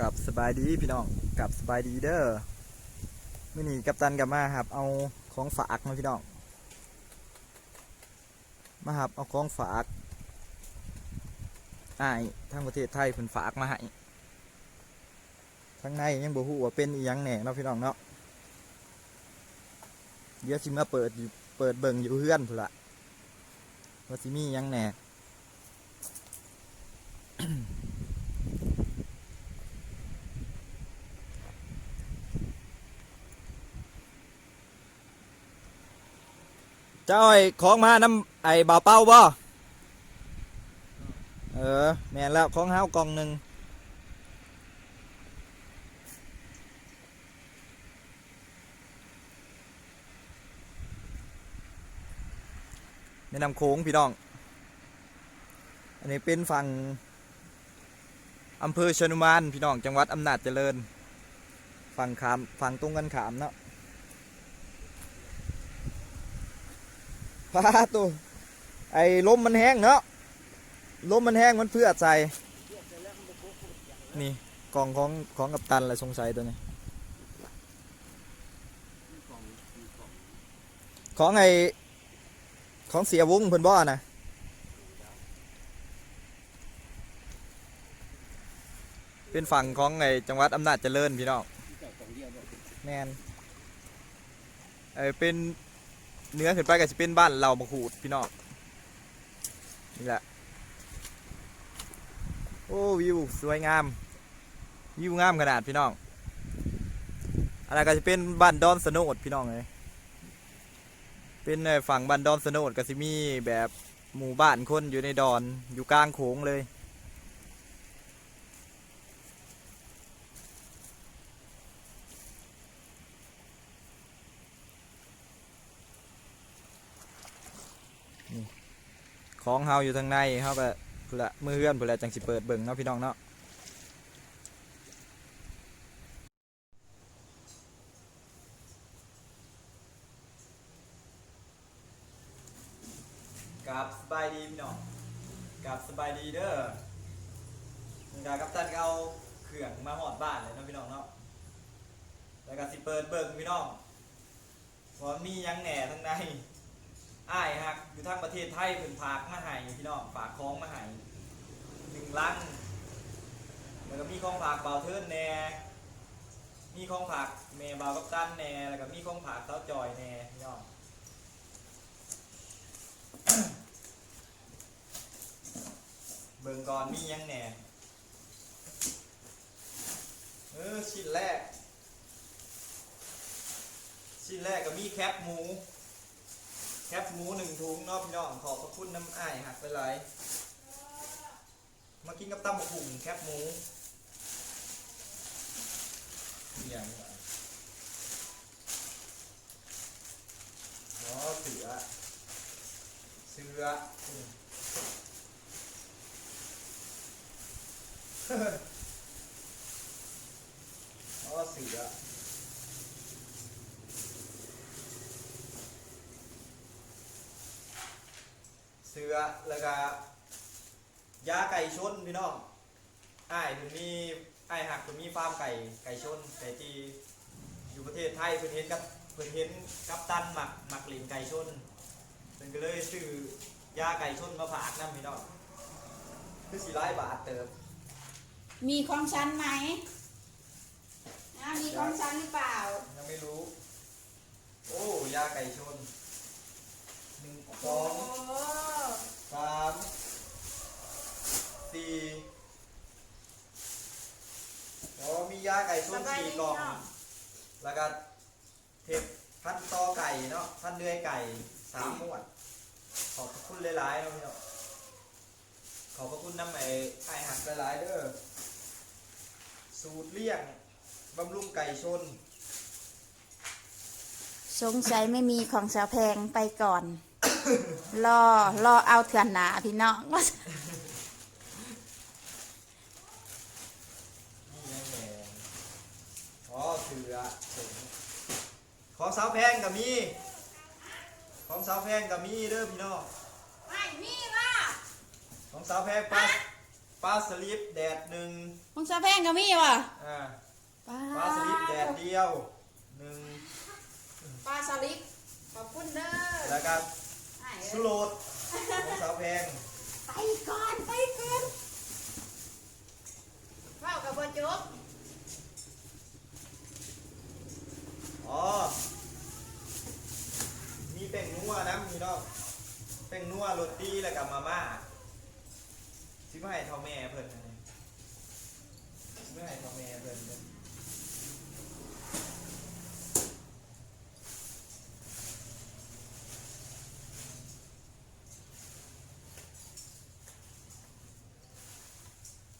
กับสบายดีพี่น้องกับสบายดีเด้อมื่อนี้กัปตันกับมาครับ เอาของฝากมาพี่น้อง มาครับเอาของฝากอ้ายทางประเทศไทยเพิ่นฝากมาให้ทั้งในยังบ่ฮู้ว่าเป็นอีหยังแหน่เนาะพี่น้องเนาะเดี๋ยวสิมาเปิดอยู่เปิดเบิ่งอยู่เพื่อนพุ่นละว่าสิมีหยังแหน่ เจ้าไอ้ของมาน้ำไอ้บ่าวเป้าบ่เออแม่นแล้วของเฮากล่องหนึ่งแม่น้ำโขงพี่น้อง อันนี้เป็นฝั่งอำเภอชนุมานพี่น้องจังหวัดอำนาจเจริญ ฝั่งขามฝั่งตรงกันขามเนาะ พาตัวไอ้ลมมันแห้งเนาะลมมันแห้งมันเพื่อใจนี่กล่องของของกับตันอะไรสงสัยตัวนี้ของไอ้ของเสียวุ้งเพิ่นบ่นะเป็นฝั่งของไอ้จังหวัดอำนาจเจริญพี่น้องแมนไอ้เป็น เนื้อขึ้นไปก็จะเป็นบ้านเราบะขูดพี่น้องนี่แหละโอ้วิวสวยงามวิวงามขนาดพี่น้องอะไรก็จะเป็นบ้านดอนสโนดพี่น้องเลยเป็นฝั่งบ้านดอนสโนดก็จะมีแบบหมู่บ้านคนอยู่ในดอนอยู่กลางโขงเลย ของเฮาอยู่ทางในเฮาก็พุ่นละมือเฮือนพุ่นละจังสิเปิดเบิ่งเนาะพี่น้องเนาะกับสบายดีพี่น้องกับสบายดีเด้อมึงกากับตันก็เอาเครื่องมาหอดบ้านเลยเนาะพี่น้องเนาะแล้วก็สิเปิดเบิ่งพี่น้องว่ามียังแหน่ทางใน อ้ายฮักอยู่ทางประเทศไทยเพิ่นฝากมาให้พี่น้องฝากของมาให้หนึ่งลังแล้วก็มีของฝากเบาเทิร์นแหน่มีของฝากแม่เบากับตันแหน่แล้วก็มีของฝากเต้าจอยแหน่พี่น้องเบิ่งก่อนมียังแหน่เออชิ้นแรก ชิ้นแรกก็มีแคปหมู แคปหมูหนึ่งถุงนาะพี่น้องขอบพระคุณน้ำอ้ายหักไปหลายมากินกับตำบักหุ่งแคปหมูอหย่างรอ๋อเสือเสืออ๋อเสือ เสือแล้วก็ยาไก่ชนพี่น้องอ้ายมันมีอ้ายหักมันมีฟาร์มไก่ไก่ชนไก่ที่อยู่ประเทศไทยเพิ่นเห็นกับเพิ่นเห็นกัปตันหมักหมักเลี้ยงไก่ชนเพิ่นก็เลยซื้อยาไก่ชนมาฝากนำพี่น้องคือสี่ร้อยบาทเติมมีของฉันไหมอ่ามีของฉันหรือเปล่า ยังไม่รู้ โอ้ยาไก่ชน หนึ่งสองสามสี่โอ้มียาไก่ชสนบายสี่กล่อง แล้วก็เทปพันตอไก่เนาะพันเดือไก่สามหมวด ขอบพระคุณหลายๆเนาะพี่เนาะขอบพระคุณน้ำไอ้ไอหักหลายๆเด้อ สูตรเลี่ยงบำรุงไก่ชน สงสัยไม่มีของสาวแพงไปก่อน รอรอเอาเถื่อนหนาพี่น้องนี่ยังแหงอ๋อเสือถุงของสาวแพงกับมี ของสาวแพงกับมีเด้อพี่น้องไม่มีว่าของสาวแพงปลาปลาสลิปแดดหนึ่งของชาวแพงก็มีว่ะอ่าปลาปลาสลิดแดดเดียวหนึ่งปลาสลิดขอบคุณเด้อแล้วก็ไอ้ สุโรดของสาวแพงไปก่อนไปก่อนเข้ากับบจบอ๋อ มีแป้งนัวนะมีเนาะแป้งนัวโรตีแล้วกับมาม่าสิบ่ให้เท่าแม่เพิ่นนะสิบ่ให้เท่าแม่เพิ่นเด้อ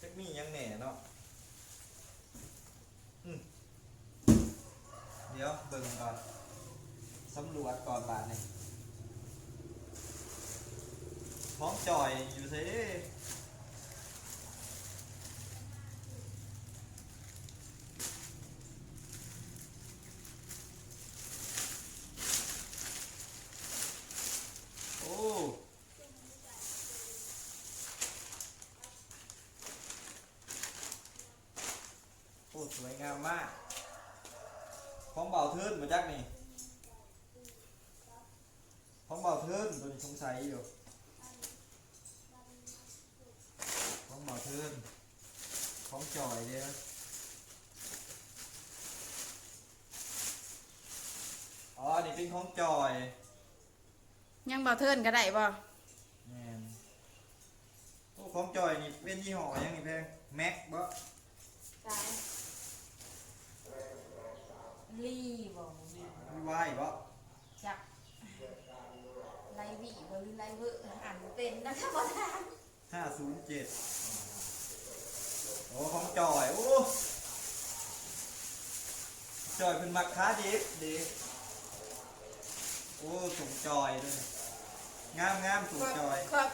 จักมีหยังแหน่เนาะอืมเดี๋ยวเบิ่งก่อน สำรวจก่อนบาทนี่ ท้องจ่อยอยู่ซิโอ้โอ้สวยงามมากของเบาเทินมาจากนี่ของเบาเทินตัวนี้สงสัยอยู่ เบาเทินของจอยเด้ออ๋อนี่เป็นของจอยยังบ่เทิร์นก็ได้บ่แมนโอ้ของจอยนี่เป็นยี่ห้อยังนี่แพงแม็กบ่ตายลีบ่ไม่ไหวบ่จักไลวีบ่หรือไลเวอร์อ่านบ่เป็นนะคะบ่ทานห้าศูนย์เจ็ด โอ้ของจอยโอ้จอยเป็นมักค้าดิบดิโอ้สูงจอยด้วยงามงามสูงจอยขอบ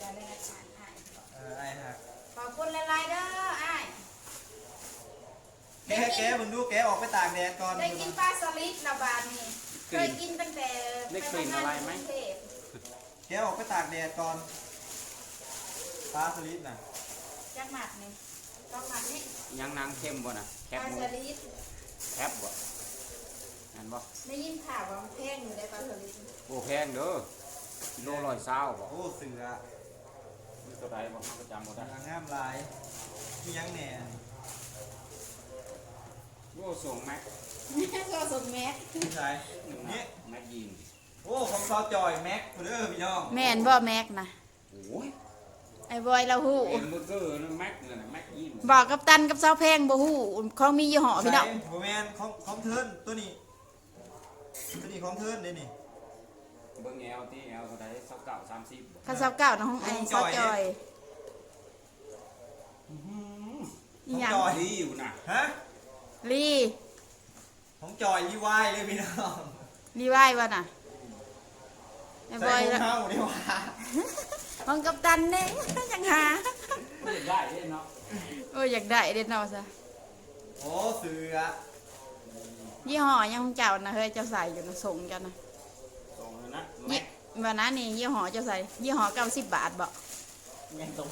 จะได้อ่านอ่านเออไอ้หักขอบคุณหลายๆเด้ออ้ายแกะแกะมึงดูแกะออกไปตากแดดก่อนได้กินปลาสลิดละบาทนี่เคยกินตั้งแต่ได้กลิ่นอะไรไหมปทำงานกงเทพแกะออกไปตากแดดก่อนปลาสลิดน่ะจักหมัดนี่ ต้องหมัดนี่ยังนางเข้มบ่นะแคปบลาหมูสลิดแคบบ่นั่นบ่ได้ยินข่าวว่ามันแพงอยู่ได้ปลาสลิดโอ้แพงเด้อกิโลร้อยเศร้าบ่โอ้เสือมีตัวใดบ่ประจำบ่เสืได้องามหลายมีหยังแหน่โอ้ส่งแม็กก็สมแม็กผู้ชายหนึ่งนี่แม็กยิงโอ้ของซอจอยแม็กคุณเด้อพี่น้องแม่นบ่แม็กนะโอ้ยไอ้บอยเราฮู้เอ็มเบอร์เกอร์นั่นแม็กนั่นน่ะแม็กยิงบอกกับตันกับเซาแพงบ่ฮู้ของมียี่ห้อพี่น้องใช่โบแมนของของเทิร์นตัวนี้ ตัวนี้ของเทิร์นนี่นี่เบิ่งแอลที่แอลตัวใดสักเก้าสามสิบบ่คันเซาเก้านะของไอ้เซาจอยอื้อหืออีหยังจอยดีอยู่น่ะฮะลีของจอยรีวายเลยพี่น้องลีไว้บ่น่ะไอ้บใส่อยของละเท้าดีกว่า ของกับตันเด้ยังหาไม่ได้เด้เนาะโอ้ยอยากได้เด้เนาะซะโอ้เสือยี่ห้อยังของเจ้านะเฮ้ยเจ้าใส่อยู่นะส่งกันนะส่งเลยนะยี่แม็กวันนั้นนี่ยี่ห้อเจ้าใส่ยี่ห้อเก้าสิบบาทบ่แม่งตรง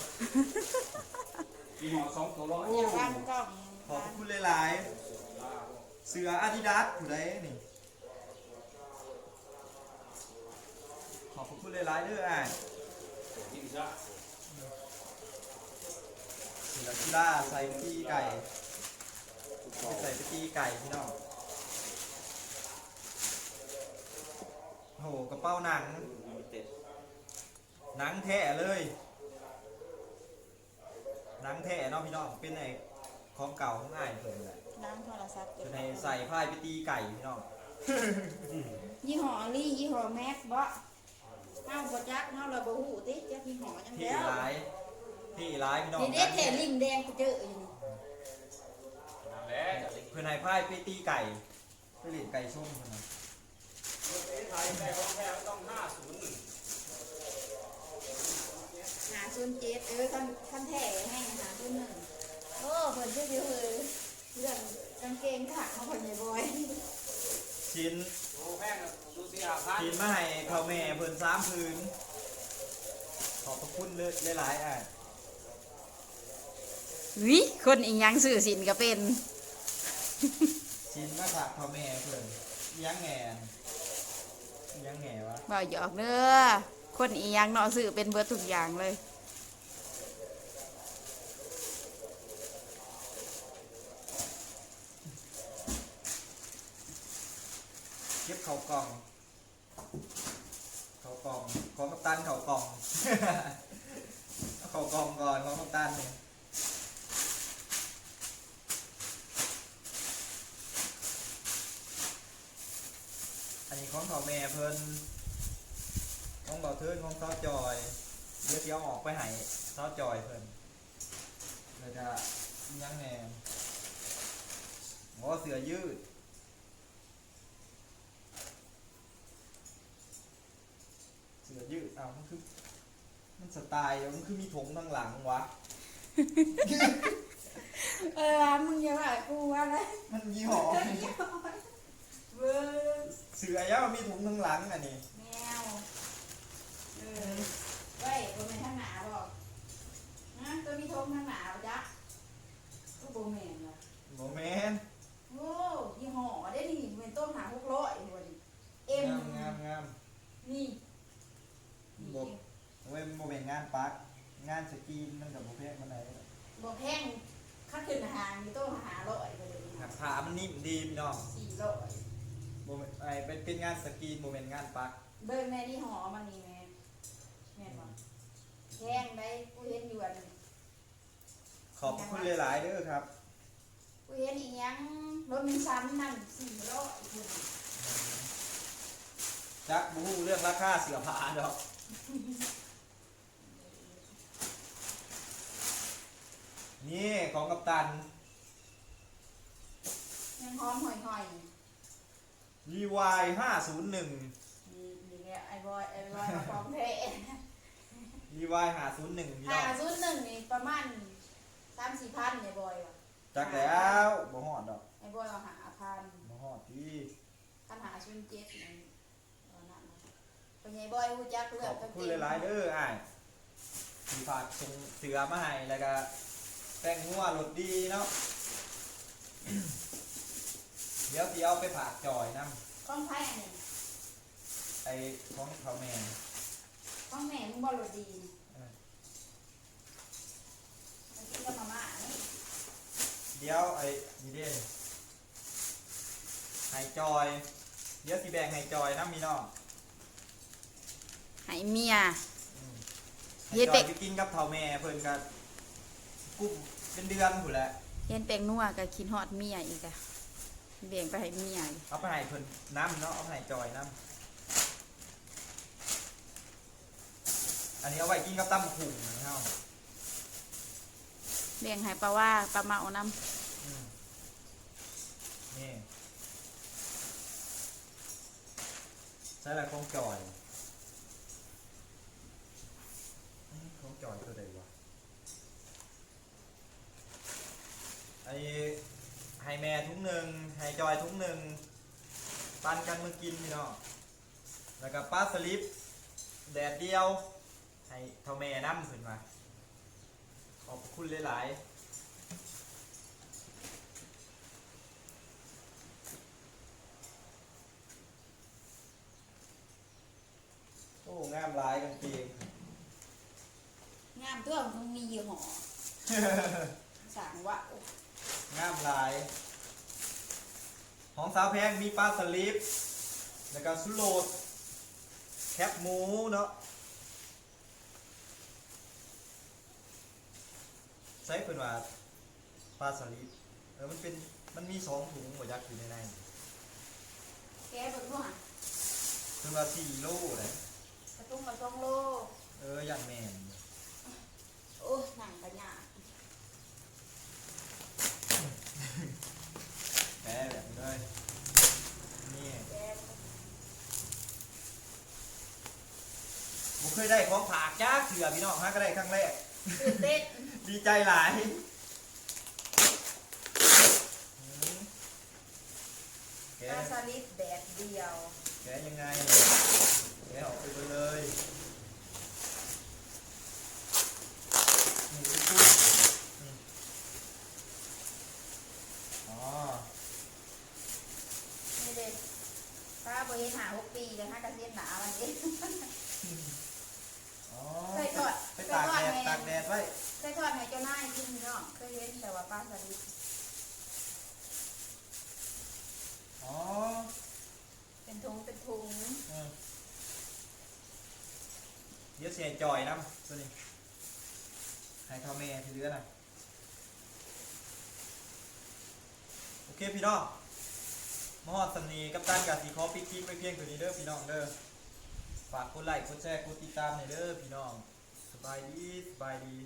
ยี่ห้อสองตัวร้อยอย่าวางกล้องขอบคุณหลายๆเสืออาดิดาสผู้ใดนี่ขอบคุณหลายๆเด้ออ่ะยิงซะเสือกีฬาใส่ไปตีไก่ไปใส่ไปตีไก่พี่น้องโอ้โหกระเป๋าหนังมีเต็ดหนังแท้เลยหนังแท้เนาะพี่น้องเป็นไอ้ของเก่าของง่ายเพิ่นแหละน้ำโทรศัพท์จะในใส่พายไปตีไก่พี่น้อง ยี่ห้อลี่ยี่ห้อแม็กบ่ เฮาบ่จักเฮาละบ่ฮู้ติจักยี่ห้อจังที่แล้วร้าย ที่ร้ายพี่น้องนี่เด็ดแถลิมแดงกูเจออยู่นี่นั่นแหละเพื่อนให้พายไปตีไก่ไปเล่นไก่ชมเพิ่นน่ะไทยได้ของแท้ต้องห้าศูนย์หนึ่งหาศูนย์เจ็ดเออคันคันแท้ให้หาศูนย์หนึ่งโอ้เพิ่นชื่อเดียวเลยเรื่องกางเกงขาของเพิ่นใหญ่บอย ชิ้นโอ้แพงอะดูสิอาพันชิ้นมาให้เขาแม่เพิ่นสามพื้น ขอบพระคุณเลยหลายๆอะวิคนอีหยังสื่อสินก็เป็น ชินมาถักพ่อแม่เพิ่นเลี้ยังแงนเลี้ยังแงวะบ่หยอกเด้อคนอีหยังเนาะสื่อเป็นเบิดทุกอย่างเลย เก็บเขากล่อง เขากล่อง ของกัปตันเขากล่องเอาเขากล่องก่อนของกัปตันเนี่ยอันนี้ของเขาแม่เพิ่นของเบาเทินของซอจอยเดี๋ยวเดี๋ยวออกไปให้ซอจอยเพิ่นเลยจะยังแหน่อ๋อเสือยืด เสือยืดอ้าวมัน คือ มันสไตล์มันคือมีถงข้างหลังวะ เออ มึงอย่าว่ากูว่าอะไรมันยี่ห้อเบิร์เสือยาวมีถุงข้างหลังอันนี้แมวเออเว้ยบ่แม่นทางหนาบอกนะตัวมีทงทางหนาบ่จ๊ะก็บ่แม่นว่ะโมเมน โอ้ยี่ห้อได้นี่เป็นต้มหาหกร้อยหัวดิเอ็ม งามงามงาม นี่นี่ บ่ เว้ยโมเมนงานปัก งานสกรีนมันกับโมเพกมันไหน บ่แพงค่าขึ้นอาหารมีต้มหาร้อยไปเลย หักขามันนิ่มดีพี่น้อง สี่ร้อย โมเมนไอเป็นเป็นงานสกรีนโมเมนงานปักเบิ่งแม่นี่หอมันนี่แม่แม่นบ่แพงได้กูเห็นอยู่อันขอบคุณหลายๆเด้อครับกูเห็นอีหยังรถมันซ้ำนั่นสี่ร้อยคุณจักบูฮูเรื่องราคาเสือผ้าดอกนี่ของกัปตันยังหอมห่อยๆ รีวายห้าศูนย์หนึ่งนี่นี่แหละไอ้บอยไอ้บอยมาของแท้รีวายห้าศูนย์หนึ่งพี่น้หาองศูนย์หนึ่งนี่ประมาณสามสี่พันไอ้บอยว่ะจักแล้วบ่ฮอดดอกไอ้บอยเอาหาพันบ่ฮอดที่คันหาศูนย์เจ็ดนี่เอานั่นนะเป็นไงบอยรู้จักเลืขออกบกางคุเกณงหลายๆเด้ออ้ายที่ฝากส่งเสือมาให้แล้วก็แป้งหัวรสดีเนาะ เดี๋ยวสิเอาไปฝากจอยนํข้องไผ่อันนี้ไอ้ของเขาแม่ข้องแม่มึงบอลรถดีเออเมื่อกี้ก็มาม่านี่เดี๋ยวไอ้นี่เด้ให้จอย เดี๋ยวสิแบ่งให้จอยนํพี่น้องให้เมีย อืมเฮ็ให้ดจเป็อยด ไปกินกับเฒ่าแม่เพิ่นก็กุ้มเป็นเดือนพุ่นแหละ เห็นแปลงนัวกับคินฮอดเมียอีกอะ เบี่ยงไปให้เมียอีกเอาไปให้เพิ่นน้ำเนาะเอาไปให้จอยน้ำอันนี้เอาไว้กินกับตั้มขุ่งนะครับเบี่ยงให้ปลาว่าปลาเมาน้อืมนี่ใช่ละของจอยอืมของจอยตัวใดวะไอ้ ให้แม่ทุกหนึ่งให้จอยทุกหนึ่งปันกันมือกินพี่น้องแล้วก็ปลาสลิปแดดเดียว ให้เท่าแม่น้ำขึ้นมา ขอบคุณหลายๆโอ้งามหลายกางเกงำงามตัวมึงมียี่ห้อสั่งว่า งามหลาย ของสาวแพงมีปลาสลิปแล้วก็สุโรดแคบหมูเนาะใช้เป็นว่าปลาสลิปเออมันเป็นมันมีสองถุงหัวยักษ์อยู่ในในแกเบิ่งว่าเป็นว่าสี่โลเลยกระตุ้งกระตุ้งโล เออยันแมนโอ้หนังกระหยา แหมแบบนี้เลยนี่แกผมเคยได้ของผากจ้าเถื่อพี่น้องฮะก็ได้ครั้งแรก ตื่นเต้นดีใจหลายอืมแกปลาสลิดแดดเดียว แกยังไง แกออกไปเลย หมูกุ้งอืม อ๋อ นี่เลย ป้าบริหารหกปีเลยห้ากระเซียนหนาอะไรเองอ๋อเคยทอดไปตากแดดเคยทอดไงตากแดดไว้เคยทอดให้เจ้านายกินเนาะเคยเห็นแต่ว่าป้าสลิดอ๋อเป็นถุงเป็นถุงเออเดี๋ยวเสียจอยน้ำตัวนี้ให้ข้าวแม่ที่เหลือน่ะโอเคพี่น้อง มหอดสำนีกับตันกับสีคอปิกคลิปไปเพียงตัวนี้เด้อพี่น้องเด้อฝากกดไลค์กดแชร์กดติดตามให้เด้อพี่น้องสบายดีสบายดี